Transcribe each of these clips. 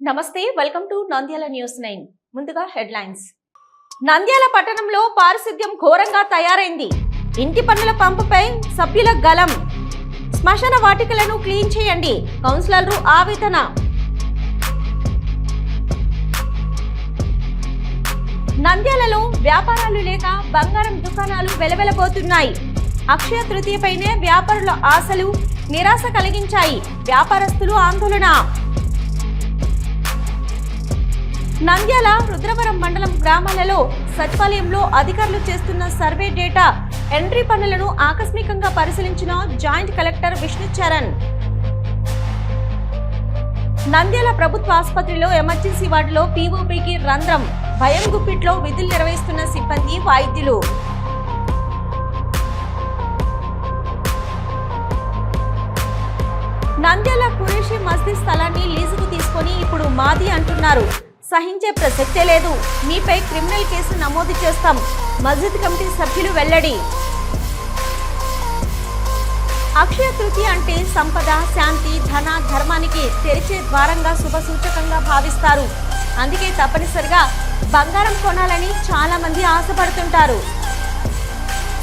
నమస్తే welcome to Nandyal news nine. ముందుగా headlines. Nandyal పట్టణంలో పారిశుద్ధ్యం ఘోరంగా తయారైంది. ఇంటి పన్నుల పంపుపై సభ్యుల గలం శ్మశాన వాటికలను క్లీన్ చేయండి కౌన్సిలర్లు ఆవేదన. నంద్యాలలో వ్యాపారాలు లేక బంగారం దుకాణాలు వెలవెలబోతున్నాయి. అక్షయ తృతీయపైనే వ్యాపారుల ఆశలు నిరాశ కలిగించాయి. వ్యాపారస్తులు ఆందోళన. నంద్యాల రుద్రవరం మండలం గ్రామాలలో సచివాలయంలో అధికారులు చేస్తున్న సర్వే డేటా ఎంట్రీ పనులను ఆకస్మికంగా పరిశీలించిన జాయింట్ కలెక్టర్ విష్ణుచరణ్. నంద్యాల ప్రభుత్వ ఆసుపత్రిలో ఎమర్జెన్సీ వార్డులో పీఓపీకి రంధ్రం భయం గుప్పిట్లో విధులు నిర్వహిస్తున్న సిబ్బంది వైద్యులు. నంద్యాల కురేషి మస్జిద్ స్థలాన్ని లీజుకు తీసుకొని ఇప్పుడు మాది అంటున్నారు. సహించే ప్రసక్తే లేదు. మీపై క్రిమినల్ కేసు నమోదు చేస్తాం. మస్జిద్ కమిటీ సభ్యులు వెల్లడి. అక్షయ తృతీయ అంటే సంపద శాంతి ధన ధర్మానికి తెరిచే ద్వారంగా శుభ సూచకంగా భావిస్తారు. అందుకే తప్పనిసరిగా బంగారం కొనాలని చాలా మంది ఆశపడుతుంటారు.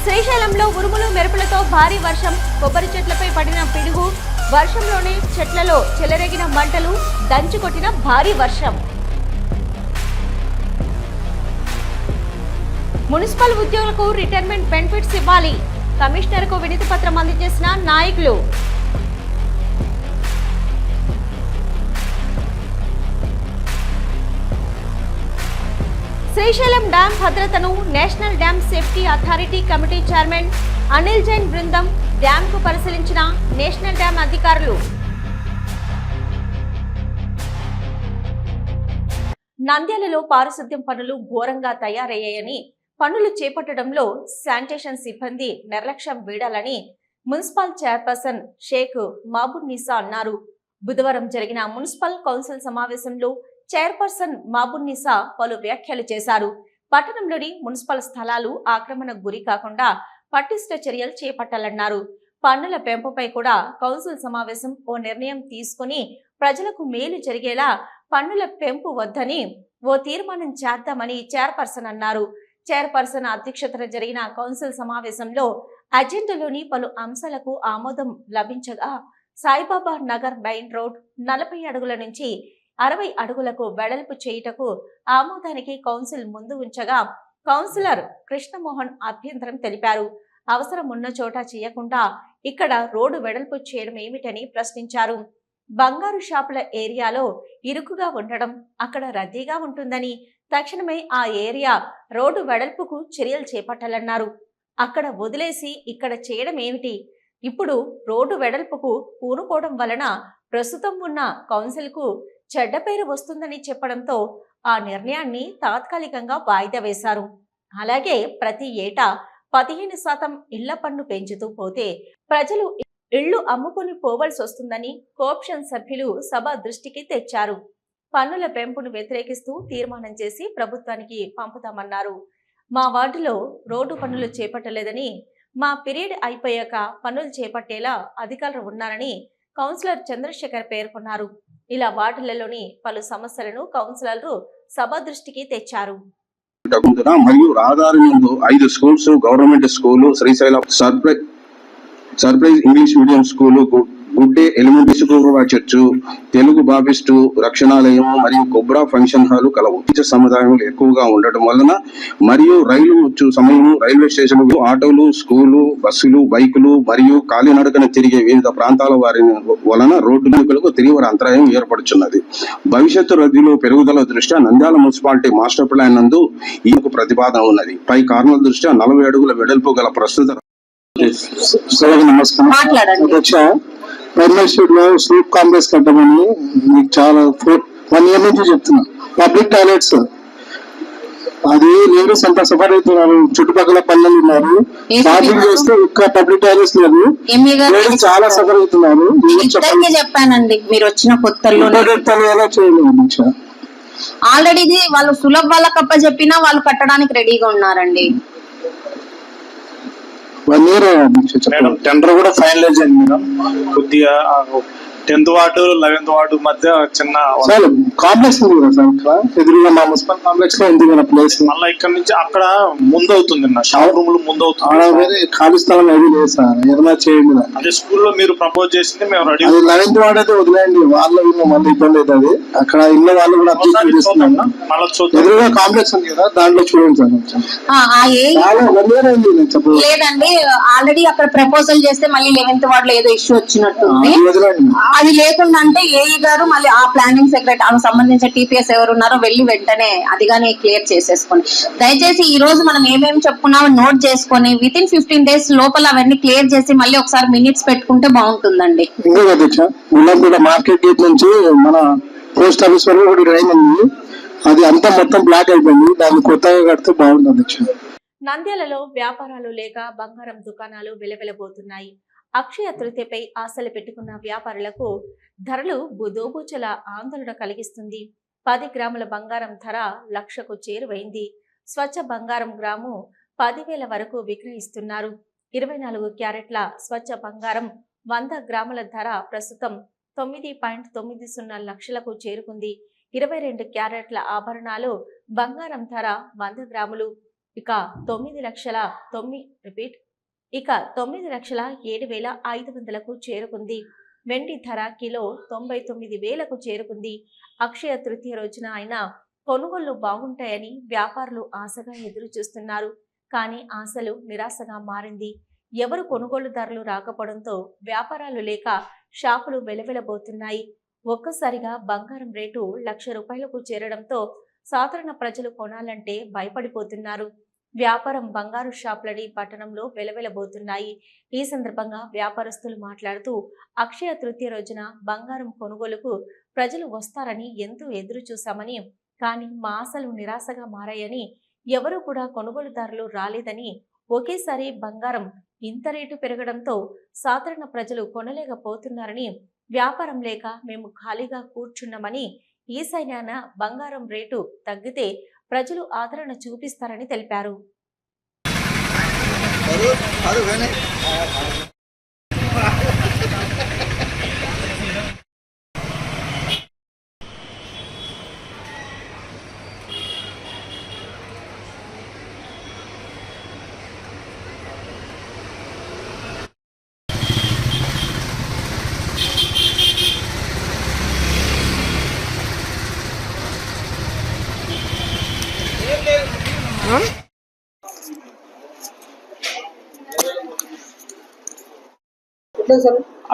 శ్రీశైలంలో ఉరుములు మెరుపులతో భారీ వర్షం కొబ్బరి చెట్లపై పడిన పిడుగు వర్షంలోనే చెట్లలో చెలరేగిన మంటలు దంచుకొట్టిన భారీ వర్షం. మున్సిపల్ ఉద్యోగులకు రిటైర్మెంట్ బెనిఫిట్స్ ఇవ్వాలి. కమిషనర్కు వినతి పత్రం అందజేసిన నాయకులు. శ్రీశైలం డ్యాం భద్రతను national dam safety authority committee chairman Anil Jain బృందం డ్యాంకు పరిశీలించిన నేషనల్ డ్యాం అధికారులు. నంద్యాలలో పారిశుద్ధ్యం పనులు ఘోరంగా తయారయ్యాయని పనులు చేపట్టడంలో శానిటేషన్ సిబ్బంది నిర్లక్ష్యం వీడాలని మున్సిపల్ చైర్పర్సన్ షేక్ మాబున్ నిసా అన్నారు. బుధవారం జరిగిన మున్సిపల్ కౌన్సిల్ సమావేశంలో చైర్పర్సన్ మాబున్ నిసా పలు వ్యాఖ్యలు చేశారు. పట్టణంలోని మున్సిపల్ స్థలాలు ఆక్రమణకు గురి కాకుండా పటిష్ట చర్యలు చేపట్టాలన్నారు. పన్నుల పెంపుపై కూడా కౌన్సిల్ సమావేశం ఓ నిర్ణయం తీసుకుని ప్రజలకు మేలు జరిగేలా పన్నుల పెంపు వద్దని ఓ తీర్మానం చేద్దామని చైర్పర్సన్ అన్నారు. చైర్పర్సన్ అధ్యక్షతన జరిగిన కౌన్సిల్ సమావేశంలో అజెండాలోని పలు అంశాలకు ఆమోదం లభించగా సాయిబాబా నగర్ మెయిన్ రోడ్ నలభై అడుగుల నుంచి అరవై అడుగులకు వెడల్పు చేయుటకు ఆమోదానికి కౌన్సిల్ ముందు ఉంచగా కౌన్సిలర్ కృష్ణమోహన్ అభ్యంతరం తెలిపారు. అవసరం ఉన్న చోట చేయకుండా ఇక్కడ రోడ్డు వెడల్పు చేయడం ఏమిటని ప్రశ్నించారు. బంగారు షాపుల ఏరియాలో ఇరుకుగా ఉండడం అక్కడ రద్దీగా ఉంటుందని తక్షణమే ఆ ఏరియా రోడ్డు వెడల్పుకు చర్యలు చేపట్టాలన్నారు. అక్కడ వదిలేసి ఇక్కడ చేయడం ఏమిటి? ఇప్పుడు రోడ్డు వెడల్పుకు పూనుకోవడం వలన ప్రస్తుతం ఉన్న కౌన్సిల్కు చెడ్డ పేరు వస్తుందని చెప్పడంతో ఆ నిర్ణయాన్ని తాత్కాలికంగా వాయిదా వేశారు. అలాగే ప్రతి ఏటా పదిహేను శాతం ఇళ్ళ పన్ను పెంచుతూ పోతే ప్రజలు ఇళ్ళు అమ్ముకొని పోవలసి వస్తుందని కోప్షన్ సభ్యులు సభ దృష్టికి తెచ్చారు. పన్నుల పెంపును వ్యతిరేకిస్తూ తీర్మానం చేసి ప్రభుత్వానికి పంపుతామన్నారు. మా వార్డులో రోడ్డు పనులు చేపట్టలేదని మా పీరియడ్ అయిపోయాక పనులు చేపట్టేలా అధికారులు ఉన్నారని కౌన్సిలర్ చంద్రశేఖర్ పేర్కొన్నారు. ఇలా వార్డులలోని పలు సమస్యలను కౌన్సిలర్లు సభ దృష్టికి తెచ్చారు. మరియు ఐదు schools government school Srisailam surprise English medium school గుడ్డే elementary school church. Telugu Baptist రక్షణాలయం మరియు కొబ్రా ఫంక్షన్ హాల్ కలవు. టీచర్ సముదాయం ఎక్కువగా ఉండటం వలన మరియు రైలు సమయం రైల్వే స్టేషన్లు ఆటోలు స్కూలు బస్సులు బైకులు మరియు కాలినడకన తిరిగే వివిధ ప్రాంతాల వారి వలన రోడ్డు తీవ్ర అంతరాయం ఏర్పడుచున్నది. భవిష్యత్తు రద్దీలో పెరుగుదల దృష్ట్యా నంద్యాల మున్సిపాలిటీ మాస్టర్ ప్లాన్ నందు ఈ ప్రతిపాదన ఉన్నది. పై కారణాల దృష్ట్యా నలభై అడుగుల వెడల్పు గల ప్రస్తుత నమస్కారం. మాట్లాడండి. అధ్యక్ష పర్మల్ స్ట్రీట్లో స్లూప్ కాంప్లెక్స్ కట్టమని మీకు చాలా వన్ ఇయర్ నుంచి చెప్తున్నా. Public toilets. అది లేడీస్ అంతా సఫర్ అవుతున్నారు చుట్టుపక్కల పల్లెలు ఉన్నారు. షాపింగ్? చేస్తే ఒక్క పబ్లిక్ టాయిలెట్స్ లేదు. లేడీస్ చాలా సఫర్ అవుతున్నారు చెప్పానండి. మీరు వచ్చిన ఆల్రెడీ ఇది వాళ్ళు సులభ్ వాళ్ళకి అప్ప చెప్పినా వాళ్ళు కట్టడానికి రెడీగా ఉన్నారండి. వన్ ఇయర్ టెండర్ కూడా ఫైనలైజ్ అయింది మేడం కొద్దిగా టెన్త్ వార్డు లెవెన్త్ వార్డు మధ్య చిన్న సార్ కాంప్లెక్స్ ఉంది కదా సార్ ఇక్కడ? ఎదురుగా మా మున్సిపల్ కాంప్లెక్స్లో ఉంది కదా ప్లేస్ మళ్ళీ ఇక్కడ నుంచి అక్కడ ముందు అవుతుంది నా షాప్ రూమ్లో ముందు అవుతుంది వేరే ఖాళీ స్థలం ఏది లేదు సార్. ఏదైనా చేయండి. అదే స్కూల్లో మీరు ప్రపోజ్ చేసింది మేము రెడీ అది లెవెన్త్ వార్డ్ అయితే వదిలేయండి. వాళ్ళ మళ్ళీ ఇబ్బంది అవుతుంది అక్కడ ఇన్న వాళ్ళు కూడా అబ్జెక్షన్ చేస్తున్నాను మళ్ళీ చూద్దాం. ఎదురుగా కాంప్లెక్స్ ఉంది కదా దాంట్లో చూడండి సార్ లేదండి ఆల్రెడీ అక్కడ ప్రపోజల్ చేస్తే మళ్ళీ లెవెన్త్ వార్డ్లో ఏదో ఇష్యూ వచ్చినట్టుంది. అది లేకుండా అంటే ఏఈ గారు మళ్ళీ ఆ ప్లానింగ్ సెక్రటరీ ఆమె సంబంధించిన టీపీఎస్ ఎవరు ఉన్నారో వెళ్ళి వెంటనే అది కానీ క్లియర్ చేసేసుకోండి. దయచేసి ఈ రోజు మనం ఏమేమి చెప్పుకున్నామో నోట్ చేసుకొని విత్ ఇన్ ఫిఫ్టీన్ డేస్ లోపల అవన్నీ క్లియర్ చేసి మళ్ళీ ఒకసారి మినిట్స్ పెట్టుకుంటే బాగుంటుందండి. మార్కెట్ గేట్ నుంచి మన పోస్ట్ ఆఫీస్ వరకు ఒకటి డ్రైన్ ఉంది అది అంతా మొత్తం బ్లాక్ అయిపోయింది. దాన్ని కొత్తగా కడితే బాగుంటుంది నంద్యాలలో వ్యాపారాలు లేక బంగారం దుకాణాలు వెలవెలబోతున్నాయి. అక్షయ తృతీయపై ఆశలు పెట్టుకున్న వ్యాపారులకు ధరలు బుదోబుచల ఆందోళన కలిగిస్తుంది. పది గ్రాముల బంగారం ధర లక్షకు చేరువైంది. స్వచ్ఛ బంగారం గ్రాము పదివేల వరకు విక్రయిస్తున్నారు. ఇరవై నాలుగు క్యారెట్ల స్వచ్ఛ బంగారం వంద గ్రాముల ధర ప్రస్తుతం తొమ్మిది పాయింట్ తొమ్మిది సున్నా లక్షలకు చేరుకుంది. ఇరవై రెండు క్యారెట్ల ఆభరణాలు బంగారం ధర వంద గ్రాములు. ఇక తొమ్మిది లక్షల తొమ్మిది రిపీట్ ఇక తొమ్మిది లక్షల ఏడు వేల ఐదు వందలకు చేరుకుంది. వెండి ధర కిలో తొంభై తొమ్మిది వేలకు చేరుకుంది. అక్షయ తృతీయ రోజున ఆయన కొనుగోళ్ళు బాగుంటాయని వ్యాపారులు ఆశగా ఎదురు చూస్తున్నారు కానీ ఆశలు నిరాశగా మారింది. ఎవరు కొనుగోలుదారులు రాకపోవడంతో వ్యాపారాలు లేక షాపులు వెలవెలబోతున్నాయి. ఒక్కసారిగా బంగారం రేటు లక్ష రూపాయలకు చేరడంతో సాధారణ ప్రజలు కొనాలంటే భయపడిపోతున్నారు. వ్యాపారం బంగారు షాపులని పట్టణంలో వెలవెలబోతున్నాయి. ఈ సందర్భంగా వ్యాపారస్తులు మాట్లాడుతూ అక్షయ తృతీయ రోజున బంగారం కొనుగోలుకు ప్రజలు వస్తారని ఎంతో ఎదురు చూశామని కానీ మా ఆశలు నిరాశగా మారాయని ఎవరూ కూడా కొనుగోలుదారులు రాలేదని ఒకేసారి బంగారం ఇంత రేటు పెరగడంతో సాధారణ ప్రజలు కొనలేకపోతున్నారని వ్యాపారం లేక మేము ఖాళీగా కూర్చున్నామని ఈ సైన్యాన బంగారం రేటు తగ్గితే ప్రజలు ఆదరణ చూపిస్తారని తెలిపారు.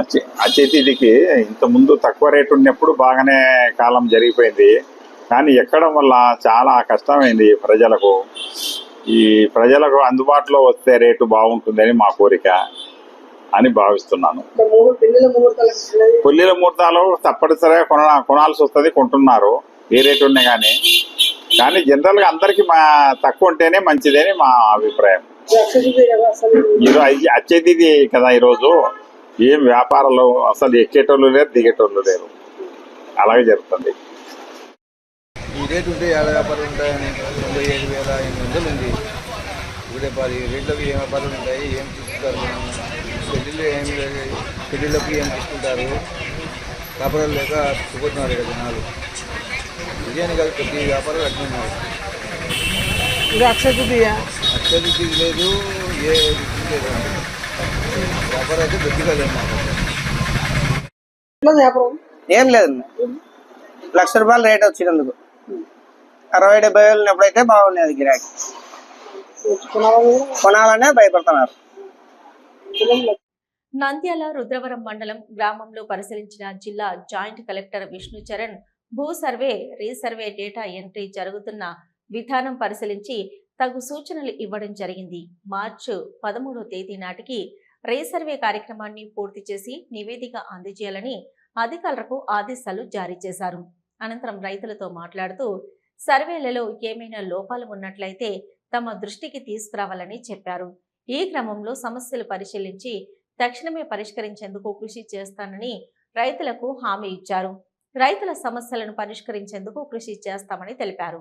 అచ్చే అచేతిదికి ఇంత ముందు తక్కువ రేటు ఉన్నప్పుడు బాగానే కాలం జరిగిపోయింది. కానీ ఎక్కడం వల్ల చాలా కష్టమైంది ప్రజలకు. ఈ ప్రజలకు అందుబాటులో వస్తే రేటు బాగుంటుందని మా కోరిక అని భావిస్తున్నాను. పుల్లిల ముహూర్తాలు తప్పనిసరిగా కొన కొనాల్సి వస్తుంది కొంటున్నారు. ఏ రేటు ఉన్నాయి కానీ కానీ జనరల్గా అందరికీ మా తక్కువ ఉంటేనే మంచిదని మా అభిప్రాయం. ఈరోజు వచ్చేది కదా ఈరోజు. ఏం వ్యాపారాలు అసలు ఎక్కేటోళ్ళు లేరు దిగేటోళ్ళు లేరు. అలాగే జరుగుతుంది. ఈ రేటు ఉంటే వ్యాపారాలు ఉంటాయని? తొంభై ఏడు వేల ఎనిమిది వందలు ఉంది. ఇప్పుడు పది రేట్లకు ఏం వ్యాపారాలు ఉంటాయి? ఏం ఏం ఏం తీసుకుంటారు? వ్యాపారాలు లేక ఇక్కడ జనాలు. కాదు ప్రతి వ్యాపారాలు అట్లా ఉన్నాయి అత్యధిక లేదు ఏ లేదు. వ్యాపారం అయితే గట్టిగా లేదు. ఏం లేదండి లక్ష రూపాయలు రేట్ వచ్చినందుకు. అరవై డెబ్బై వేలు ఉన్నప్పుడైతే బాగుండేది గిరాకీ. కొనాలనే భయపడుతున్నారు. నంద్యాల రుద్రవరం మండలం గ్రామంలో పరిశీలించిన జిల్లా జాయింట్ కలెక్టర్ విష్ణు చరణ్ భూ సర్వే రీసర్వే డేటా ఎంట్రీ జరుగుతున్న విధానం పరిశీలించి తగు సూచనలు ఇవ్వడం జరిగింది. మార్చి పదమూడో తేదీ నాటికి రీసర్వే కార్యక్రమాన్ని పూర్తి చేసి నివేదిక అందజేయాలని అధికారులకు ఆదేశాలు జారీ చేశారు. అనంతరం రైతులతో మాట్లాడుతూ సర్వేలలో ఏమైనా లోపాలు ఉన్నట్లయితే తమ దృష్టికి తీసుకురావాలని చెప్పారు. ఈ క్రమంలో సమస్యలు పరిశీలించి తక్షణమే పరిష్కరించేందుకు కృషి చేస్తానని రైతులకు హామీ ఇచ్చారు. రైతుల సమస్యలను పరిష్కరించేందుకు కృషి చేస్తామని తెలిపారు.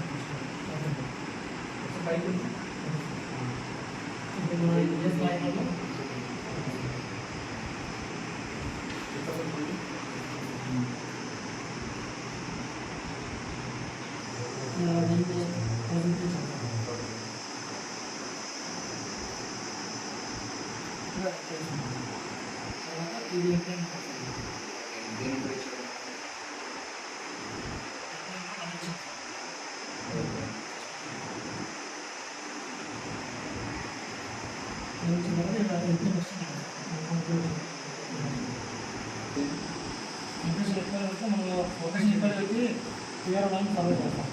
వేరే వాళ్ళని సర్వే చేస్తాం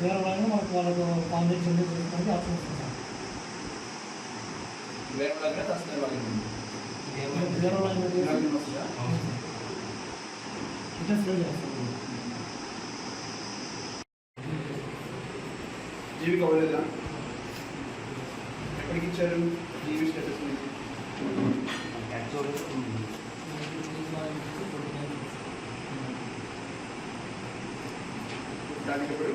వేరే వాళ్ళని మనకు వాళ్ళకు కాంటాక్ట్ చేసుకోవడానికి ఆప్షన్ ఇస్తాం వేరే వాళ్ళకి వస్తుంది వాళ్ళకి వేరే వాళ్ళని ఇట్లా సేవ్ చేస్తాం జీవిక అవ్వలేదా ఎక్కడికి ఇచ్చారు జీవి స్టేటస్ నుంచి దానికి ఇప్పుడు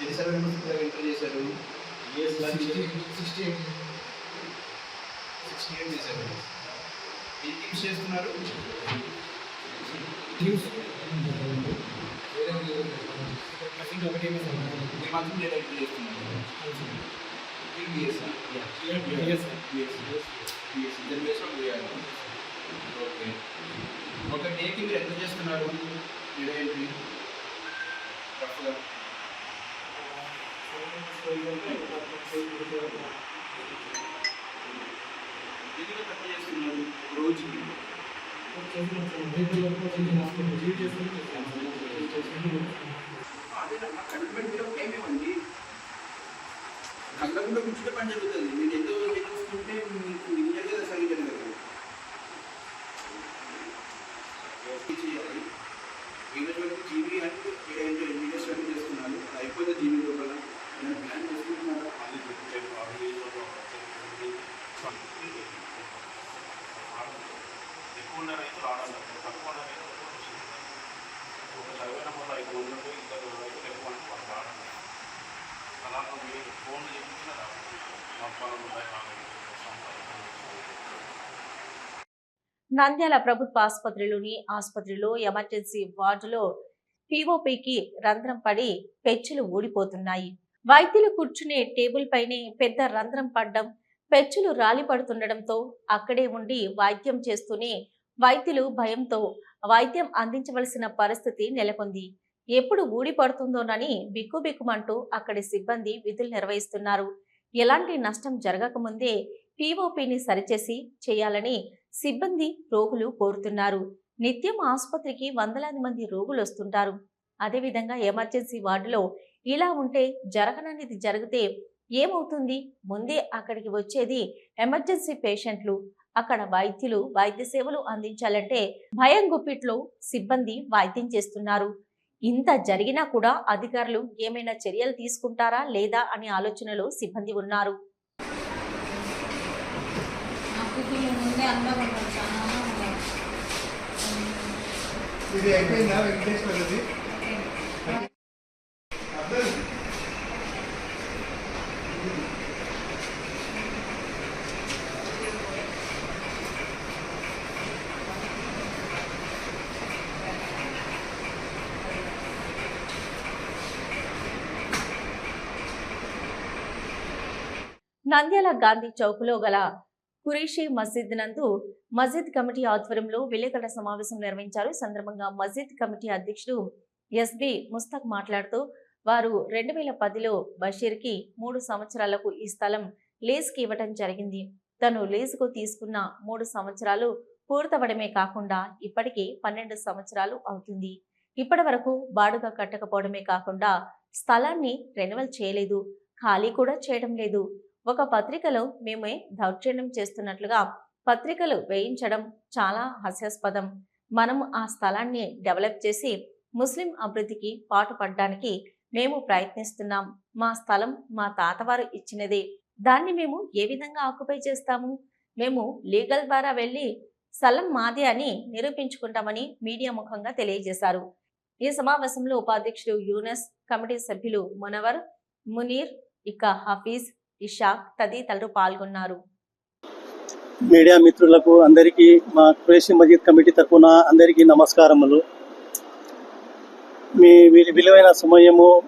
ఎన్ని సర్వే నెంబర్స్ ఎంటర్ చేశారు? సిక్స్టీ సిక్స్టీ ఎయిట్ చేశారు. ఎన్ని టీమ్స్ చేస్తున్నారు? ఈ మాత్రం డేటా ఎంటర్ చేస్తున్నారు. TBS ఓకే ఒక డేకి మీరు ఎంత చేస్తున్నారు డేటా ఎంట్రీ రఫ్గా ఎందుకు తక్కువ చేస్తున్నారు ఒక రోజుకి అదే నా కమిట్మెంట్ మీద పని జరుగుతుంది నేను ఎంతో చూసుకుంటే మీకు ఇంజనీర్ కదా సరిగ్గా జరగదు చేయాలి ఈ రోజు వరకు జీబీ అంటే ఏంటో ఎన్ని డేస్ వరకు చేస్తున్నారు అది అయిపోతే జీబీ లోపల నేను ప్లాన్ చేసుకుంటున్నారా ఎక్కువ ఉన్న రైతు రావడం తక్కువ ఉన్న రైతు ఒక సర్వే నెంబర్ ఐదు వందలు ఇద్దరు రైతులు ఎక్కువ అంటే వాళ్ళు రావడం అలాగే మీరు ఫోన్ చేయించిన రావాలి మా పొలం ఉన్నాయి మా నంద్యాల ప్రభుత్వ ఆసుపత్రిలోని ఆసుపత్రిలో ఎమర్జెన్సీ వార్డులో పీఓపీకి రంధ్రం పడి పెచ్చులు ఊడిపోతున్నాయి. వైద్యులు కూర్చునే టేబుల్ పైనే పెద్ద రంధ్రం పడ్డం పెచ్చులు రాలి పడుతుండటంతో అక్కడే ఉండి వైద్యం చేస్తూనే వైద్యులు భయంతో వైద్యం అందించవలసిన పరిస్థితి నెలకొంది. ఎప్పుడు ఊడిపడుతుందోనని బిక్కుబిక్కుమంటూ అక్కడి సిబ్బంది విధులు నిర్వహిస్తున్నారు. ఎలాంటి నష్టం జరగకముందే పీఓపీని సరిచేసి చేయాలని సిబ్బంది రోగులు కోరుతున్నారు. నిత్యం ఆసుపత్రికి వందలాది మంది రోగులు వస్తుంటారు. అదేవిధంగా ఎమర్జెన్సీ వార్డులో ఇలా ఉంటే జరగననేది జరిగితే ఏమవుతుంది? ముందే అక్కడికి వచ్చేది ఎమర్జెన్సీ పేషెంట్లు అక్కడ వైద్యులు వైద్య సేవలు అందించాలంటే భయం గుప్పిట్లో సిబ్బంది వైద్యం చేస్తున్నారు. ఇంత జరిగినా కూడా అధికారులు ఏమైనా చర్యలు తీసుకుంటారా లేదా అనే ఆలోచనలో సిబ్బంది ఉన్నారు. ఇది అయిపోయిందా వెంకటేశ్వరది నంద్యాల గాంధీ చౌక్లో గల ఖురేషీ మస్జిద్ నందు మస్జిద్ కమిటీ ఆధ్వర్యంలో విలేకరుల సమావేశం నిర్వహించారు. ఈ సందర్భంగా మస్జిద్ కమిటీ అధ్యక్షుడు ఎస్బి ముస్తక్ మాట్లాడుతూ వారు రెండు వేల పదిలో బషీర్కి మూడు సంవత్సరాలకు ఈ స్థలం లీజ్కి ఇవ్వటం జరిగింది. తను లీజుకు తీసుకున్న మూడు సంవత్సరాలు పూర్తవడమే కాకుండా ఇప్పటికీ పన్నెండు సంవత్సరాలు అవుతుంది. ఇప్పటి వరకు బాడుగ కట్టకపోవడమే కాకుండా స్థలాన్ని రెన్యువల్ చేయలేదు. ఖాళీ కూడా చేయడం లేదు. ఒక పత్రికలో మేమే దౌర్జన్యం చేస్తున్నట్లుగా పత్రికలు వేయించడం చాలా హాస్యాస్పదం. మనం ఆ స్థలాన్ని డెవలప్ చేసి ముస్లిం అభివృద్ధికి పాటుపడడానికి మేము ప్రయత్నిస్తున్నాం. మా స్థలం మా తాతవారు ఇచ్చినదే. దాన్ని మేము ఏ విధంగా ఆక్యుపై చేస్తాము? మేము లీగల్ ద్వారా వెళ్ళి స్థలం మాది అని నిరూపించుకుంటామని మీడియా ముఖంగా తెలియజేశారు. ఈ సమావేశంలో ఉపాధ్యక్షుడు యూనస్ కమిటీ సభ్యులు మునవర్ మునీర్ ఇక హఫీజ్ ఇషాక్ తదితరులు పాల్గొన్నారు. మీడియా మిత్రులకు అందరికీ మా క్రేషి మజీద్ కమిటీ తరఫున అందరికీ నమస్కారములు. మీ వి- విలువైన సమయము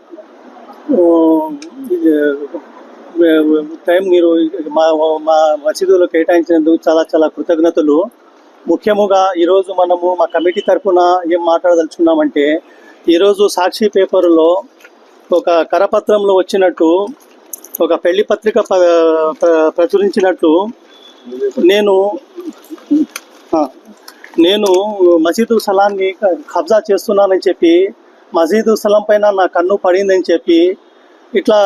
టైం మీరు మా మా మసీదులో కేటాయించినందుకు చాలా చాలా కృతజ్ఞతలు. ముఖ్యముగా ఈరోజు మనము మా కమిటీ తరఫున ఏం మాట్లాడదలుచుకున్నామంటే ఈరోజు సాక్షి పేపర్లో ఒక కరపత్రంలో వచ్చినట్టు ఒక పెళ్ళి పత్రిక ప్ర- నేను నేను మసీదు స్థలాన్ని కబ్జా చేస్తున్నానని చెప్పి మసీదు స్థలం పైన నా కన్ను పడిందని చెప్పి ఇట్లా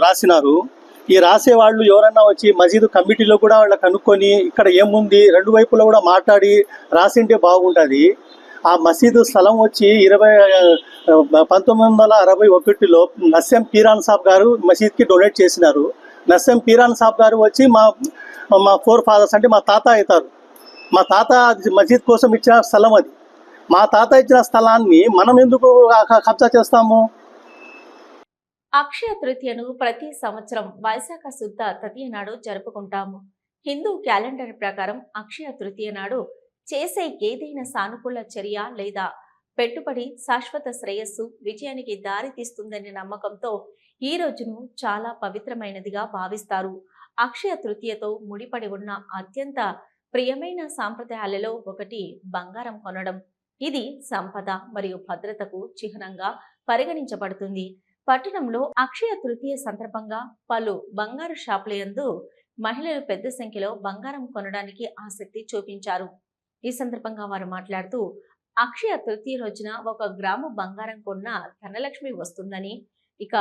రాసినారు. ఈ రాసే వాళ్ళు ఎవరన్నా వచ్చి మసీదు కమిటీలో కూడా వాళ్ళ కనుక్కొని ఇక్కడ ఏముంది రెండు వైపులో కూడా మాట్లాడి రాసింటే బాగుంటుంది. ఆ మసీదు స్థలం వచ్చి ఇరవై పంతొమ్మిది వందల అరవై ఒకటిలో నస్యం పీరాన్ సాబ్ గారు మసీద్కి డొనేట్ చేసినారు. నస్యం పీరాన్ సాబ్ గారు వచ్చి మా మా ఫోర్ ఫాదర్స్ అంటే మా తాత అవుతారు. మా తాత మసీద్ కోసం ఇచ్చిన స్థలం అది. మా తాత ఇచ్చిన స్థలాన్ని మనం ఎందుకు కబ్జా చేస్తాము? అక్షయ తృతీయను ప్రతి సంవత్సరం వైశాఖ శుద్ధ తదియ నాడు జరుపుకుంటాము. హిందూ క్యాలెండర్ ప్రకారం అక్షయ తృతీయ నాడు చేసే ఏదైనా సానుకూల చర్య లేదా పెట్టుబడి శాశ్వత శ్రేయస్సు విజయానికి దారి తీస్తుందనే నమ్మకంతో ఈ రోజును చాలా పవిత్రమైనదిగా భావిస్తారు. అక్షయ తృతీయతో ముడిపడి ఉన్న అత్యంత ప్రియమైన సాంప్రదాయాలలో ఒకటి బంగారం కొనడం. ఇది సంపద మరియు భద్రతకు చిహ్నంగా పరిగణించబడుతుంది. పట్టణంలో అక్షయ తృతీయ సందర్భంగా పలు బంగారు షాపుల యందు మహిళలు పెద్ద సంఖ్యలో బంగారం కొనడానికి ఆసక్తి చూపించారు. ఈ సందర్భంగా వారు మాట్లాడుతూ అక్షయ తృతీయ రోజున ఒక గ్రాము బంగారం కొన్న ధనలక్ష్మి వస్తుందని ఇక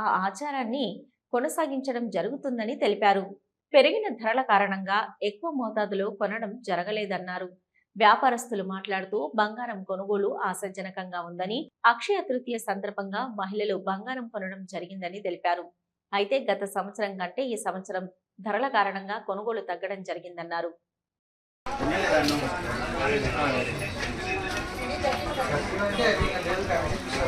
ఆ ఆచారాన్ని కొనసాగించడం జరుగుతుందని తెలిపారు. పెరిగిన ధరల కారణంగా ఎక్కువ మోతాదులో కొనడం జరగలేదన్నారు. వ్యాపారస్తులు మాట్లాడుతూ బంగారం కొనుగోలు ఆశాజనకంగా ఉందని అక్షయ తృతీయ సందర్భంగా మహిళలు బంగారం కొనడం జరిగిందని తెలిపారు. అయితే గత సంవత్సరం కంటే ఈ సంవత్సరం ధరల కారణంగా కొనుగోలు తగ్గడం జరిగిందన్నారు. すみません、みんなで歌う。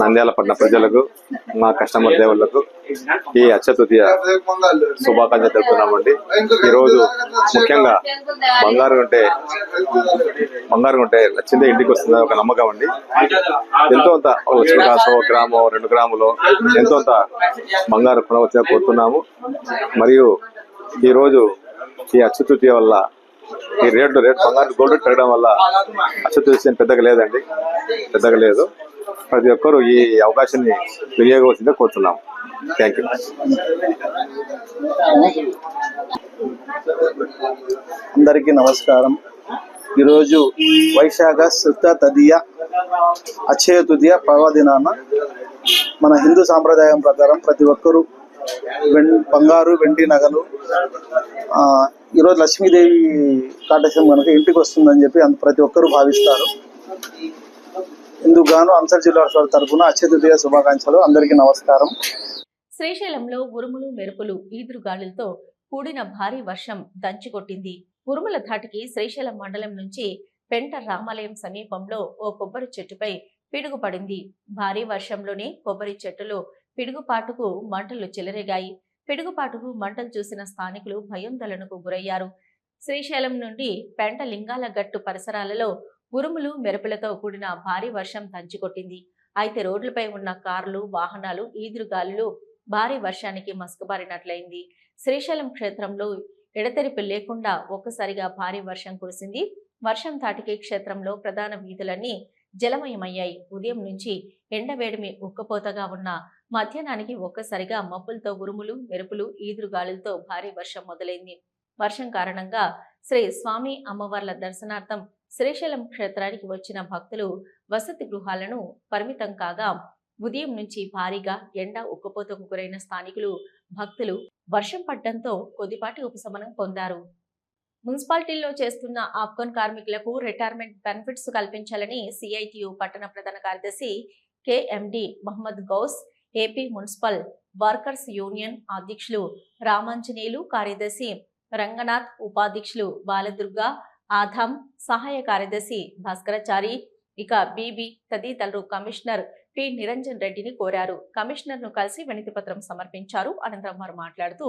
నంద్యాల పట్టణ ప్రజలకు మా కస్టమర్ దేవుళ్ళకు ఈ అక్షతృతీయ శుభాకాంక్ష తెలుపుతున్నామండి. ఈరోజు ముఖ్యంగా బంగారు ఉంటే బంగారు ఉంటే లక్ష్మీ ఇంటికి వస్తుంది ఒక నమ్మకం అండి. ఎంతో అంత ఒక లక్ష్మీ గ్రాము రెండు గ్రాములు ఎంతో అంత బంగారు కొనవచ్చిన కోరుతున్నాము. మరియు ఈరోజు ఈ అక్షతృతీయ వల్ల ఈ రేట్లు రేట్ బంగారు గోల్డ్ పెరగడం వల్ల అక్షతృతీయ పెద్దగా లేదండి. పెద్దగా లేదు. ప్రతి ఒక్కరూ ఈ అవకాశాన్ని వినియోగవలసిందే కోరుతున్నాం. థ్యాంక్ యూ అందరికీ నమస్కారం. ఈరోజు వైశాఖ శుద్ధ తదియ అక్షయ తృతీయ పర్వదినాన మన హిందూ సాంప్రదాయం ప్రకారం ప్రతి ఒక్కరూ వెం బంగారు వెండి నగలు ఆ, ఈరోజు లక్ష్మీదేవి కాటేశం కనుక ఇంటికి వస్తుందని చెప్పి ప్రతి ఒక్కరూ భావిస్తారు. ఇందుకు గాను జిల్లా తరఫున అక్షయ శుభాకాంక్షలు. అందరికీ నమస్కారం. శ్రీశైలంలో ఉరుములు మెరుపులు ఈదురుగాలులతో కూడిన భారీ వర్షం దంచికొట్టింది ఉరుముల ధాటికి శ్రీశైలం మండలం నుంచి పెంట రామాలయం సమీపంలో ఓ కొబ్బరి చెట్టుపై పిడుగుపడింది. భారీ వర్షంలోనే కొబ్బరి చెట్టులో పిడుగుపాటుకు మంటలు చెలరేగాయి. పిడుగుపాటుకు మంటలు చూసిన స్థానికులు భయోందలనకు గురయ్యారు. శ్రీశైలం నుండి పెంట లింగాల గట్టు పరిసరాలలో ఉరుములు మెరుపులతో కూడిన భారీ వర్షం దంచికొట్టింది అయితే రోడ్లపై ఉన్న కార్లు వాహనాలు ఈదురుగాలులు భారీ వర్షానికి మస్కబారినట్లయింది. శ్రీశైలం క్షేత్రంలో ఎడతెరిపి లేకుండా ఒక్కసారిగా భారీ వర్షం కురిసింది. వర్షం తాటికి క్షేత్రంలో ప్రధాన వీధులన్నీ జలమయమయ్యాయి. ఉదయం నుంచి ఎండవేడిమి ఉక్కపోతగా ఉన్న మధ్యాహ్నానికి ఒక్కసారిగా మబ్బులతో ఉరుములు మెరుపులు ఈదురుగాలులతో భారీ వర్షం మొదలైంది. వర్షం కారణంగా శ్రీ స్వామి అమ్మవార్ల దర్శనార్థం శ్రీశైలం క్షేత్రానికి వచ్చిన భక్తులు వసతి గృహాలను పరిమితం కాగా ఉదయం నుంచి భారీగా ఎండ ఉక్కపోతకు గురైన స్థానికులు భక్తులు వర్షం పడ్డంతో కొద్దిపాటి ఉపశమనం పొందారు. మున్సిపాలిటీల్లో చేస్తున్న ఆఫ్ఘన్ కార్మికులకు రిటైర్మెంట్ బెనిఫిట్స్ కల్పించాలని సిఐటియు పట్టణ ప్రధాన కార్యదర్శి KMD Mohammed Ghouse AP municipal workers union అధ్యక్షులు రామాంజనేయులు కార్యదర్శి రంగనాథ్ ఉపాధ్యక్షులు బాలదుర్గ ఆధం సహాయ కార్యదర్శి భాస్కరాచారి ఇక బీబీ తదితరులు కమిషనర్ పి. నిరంజన్ రెడ్డిని కోరారు. కమిషనర్ను కలిసి వినతి పత్రం సమర్పించారు. అనంతరం వారు మాట్లాడుతూ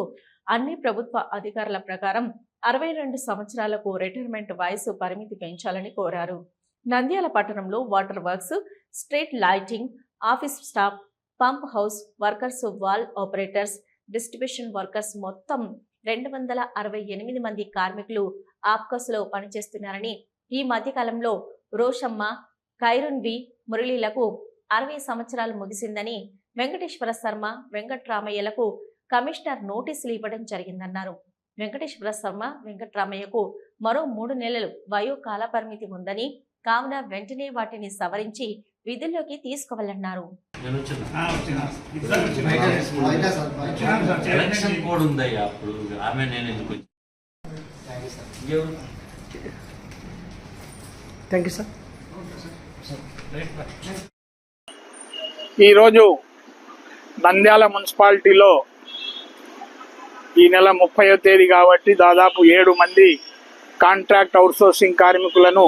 అన్ని ప్రభుత్వ అధికారుల ప్రకారం అరవై రెండు సంవత్సరాలకు రిటైర్మెంట్ వయసు పరిమితి పెంచాలని కోరారు. నంద్యాల పట్టణంలో water works street lighting office staff pump house workers valve operators distribution workers మొత్తం రెండు వందల అరవై ఎనిమిది మంది కార్మికులు ఆప్కస్లో పనిచేస్తున్నారని ఈ మధ్యకాలంలో రోషమ్మ ఖైరున్వి మురళీలకు అరవై సంవత్సరాలు ముగిసిందని వెంకటేశ్వర శర్మ వెంకట్రామయ్యలకు కమిషనర్ నోటీసులు ఇవ్వడం జరిగిందన్నారు. వెంకటేశ్వర శర్మ వెంకట్రామయ్యకు మరో మూడు నెలలు వయో కాల పరిమితి ఉందని కావున వెంటనే వాటిని సవరించి విధుల్లోకి తీసుకోవాలన్నారు. ఎలక్షన్ కోడ్ ఉందయ్యా అప్పుడు ఆమె నేను ఎందుకు వచ్చి- ఎవరు? థ్యాంక్ యూ సార్ ఈరోజు నంద్యాల మున్సిపాలిటీలో ఈ నెల ముప్పయో తేదీ కాబట్టి దాదాపు ఏడు మంది కాంట్రాక్ట్ అవుట్సోర్సింగ్ కార్మికులను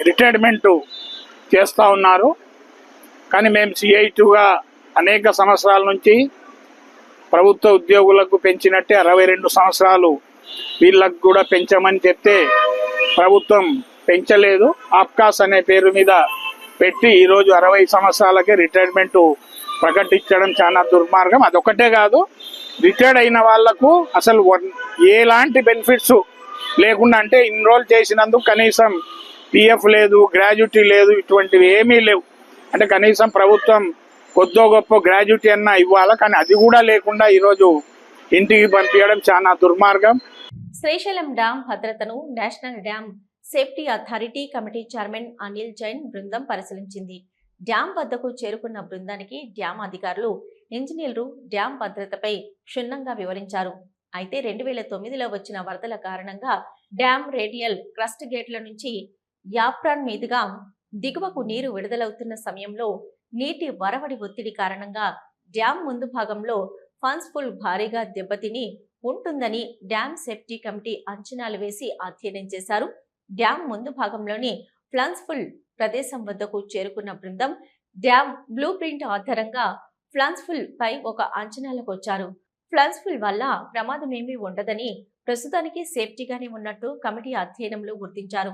రిటైర్మెంట్ చేస్తూ ఉన్నారు. కానీ మేము సిఐటుగా అనేక సంవత్సరాల నుంచి ప్రభుత్వ ఉద్యోగులకు పెంచినట్టే అరవై రెండు సంవత్సరాలు వీళ్ళకు కూడా పెంచమని చెప్తే ప్రభుత్వం పెంచలేదు. ఆప్కాస్ అనే పేరు మీద పెట్టి ఈరోజు అరవై సంవత్సరాలకే రిటైర్మెంట్ ప్రకటించడం చాలా దుర్మార్గం. అదొకటే కాదు రిటైర్డ్ అయిన వాళ్ళకు అసలు వన్- ఎలాంటి బెనిఫిట్స్ లేకుండా అంటే ఇన్రోల్ చేసినందుకు కనీసం పిఎఫ్ లేదు గ్రాడ్యుటీ లేదు ఇటువంటివి ఏమీ లేవు. అంటే కనీసం ప్రభుత్వం కొద్దో గొప్ప గ్రాడ్యుటీ అన్నా ఇవ్వాలా? కానీ అది కూడా లేకుండా ఈరోజు ఇంటికి పంపించడం చాలా దుర్మార్గం. శ్రీశైలం డ్యాం భద్రతను national dam safety authority committee chairman Anil Jain బృందం పరిశీలించింది. డ్యాం వద్దకు చేరుకున్న బృందానికి డ్యాం అధికారులు ఇంజనీర్లు డ్యాం భద్రతపై క్షుణ్ణంగా వివరించారు. అయితే రెండు వేల తొమ్మిదిలో వచ్చిన వరదల కారణంగా డ్యాం రేడియల్ క్రస్ట్ గేట్ల నుంచి యాప్రాన్ మీదుగా దిగువకు నీరు విడుదలవుతున్న సమయంలో నీటి వరవడి ఒత్తిడి కారణంగా డ్యాం ముందు భాగంలో ఫన్స్ ఫుల్ భారీగా దెబ్బతిని ఉంటుందని డ్యాం సేఫ్టీ కమిటీ అంచనాలు వేసి అధ్యయనం చేశారు. డ్యాం ముందు భాగంలోని ఫ్లాన్స్ఫుల్ ప్రదేశం వద్దకు చేరుకున్న బృందం డ్యామ్ బ్లూ ప్రింట్ ఆధారంగా ఫ్లాన్స్ఫుల్ పై ఒక అంచనాలకు వచ్చారు. ఫ్లాన్స్ఫుల్ వల్ల ప్రమాదమేమీ ఉండదని ప్రస్తుతానికి సేఫ్టీగానే ఉన్నట్టు కమిటీ అధ్యయనంలో గుర్తించారు.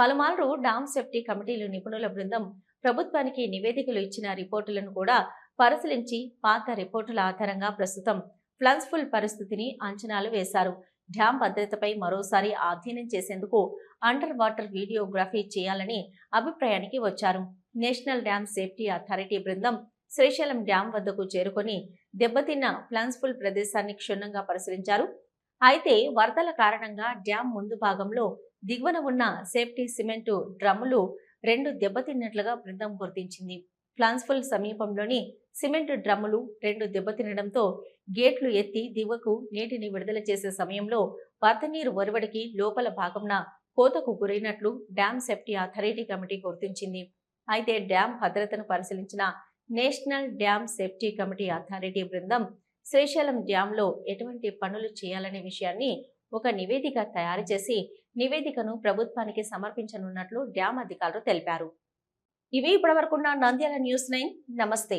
పలుమార్లు డామ్ సేఫ్టీ కమిటీలు నిపుణుల బృందం ప్రభుత్వానికి నివేదికలు ఇచ్చిన రిపోర్టులను కూడా పరిశీలించి పాత రిపోర్టుల ఆధారంగా ప్రస్తుతం ఫ్లన్స్ఫుల్ పరిస్థితిని అంచనాలు వేశారు. డ్యాం భద్రతపై మరోసారి అధ్యయనం చేసేందుకు అండర్ వాటర్ వీడియోగ్రఫీ చేయాలని అభిప్రాయానికి వచ్చారు. నేషనల్ డ్యామ్ సేఫ్టీ అథారిటీ బృందం శ్రీశైలం డ్యాం వద్దకు చేరుకొని దెబ్బతిన్న ప్లాన్స్ఫుల్ ప్రదేశాన్ని క్షుణ్ణంగా పరిశీలించారు. అయితే వరదల కారణంగా డ్యాం ముందు భాగంలో దిగువన ఉన్న సేఫ్టీ సిమెంటు డ్రమ్ములు రెండు దెబ్బతిన్నట్లుగా బృందం గుర్తించింది. ప్లాన్స్ఫుల్ సమీపంలోని సిమెంటు డ్రమ్ములు రెండు దెబ్బతినడంతో గేట్లు ఎత్తి దిగువకు నీటిని విడుదల చేసే సమయంలో వరదనీరు ఒరవడికి లోపల భాగంన కోతకు గురైనట్లు డ్యాం సేఫ్టీ అథారిటీ కమిటీ గుర్తించింది. అయితే డ్యాం భద్రతను పరిశీలించిన national dam safety committee authority బృందం శ్రీశైలం డ్యాంలో ఎటువంటి పనులు చేయాలనే విషయాన్ని ఒక నివేదిక తయారు చేసి నివేదికను ప్రభుత్వానికి సమర్పించనున్నట్లు డ్యాం అధికారులు తెలిపారు. ఇవి ఇప్పటివరకున్న నంద్యాల న్యూస్ నైన్. నమస్తే.